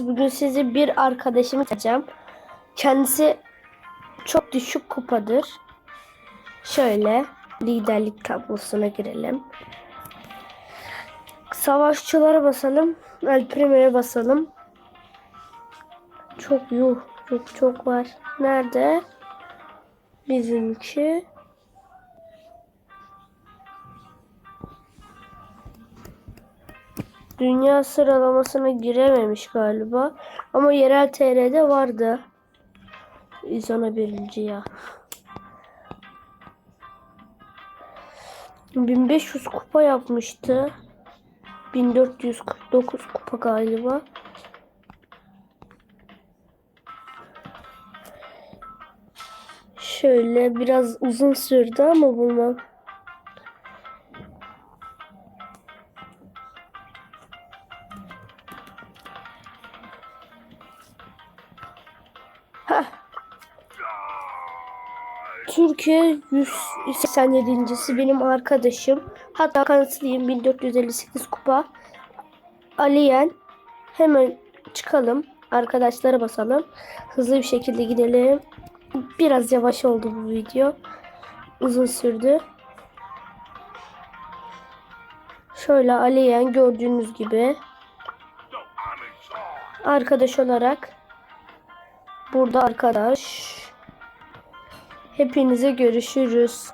Bugün size bir arkadaşımı tanıyacağım. Kendisi çok düşük kupadır. Şöyle liderlik tablosuna girelim. Savaşçılara basalım. El Primo'ya basalım. Çok yuh. Çok çok var. Nerede? Bizimki. Dünya sıralamasına girememiş galiba. Ama yerel TR'de vardı. İzana birinci ya. 1500 kupa yapmıştı. 1449 kupa galiba. Şöyle biraz uzun sürdü ama bulmam. Türkiye 187.si benim arkadaşım. Hatta kanıtlayayım 1458 kupa. Aliyen. Hemen çıkalım. Arkadaşlara basalım. Hızlı bir şekilde gidelim. Biraz yavaş oldu bu video. Uzun sürdü. Şöyle Aliyen gördüğünüz gibi. Arkadaş olarak. Burada arkadaş. Hepinize görüşürüz.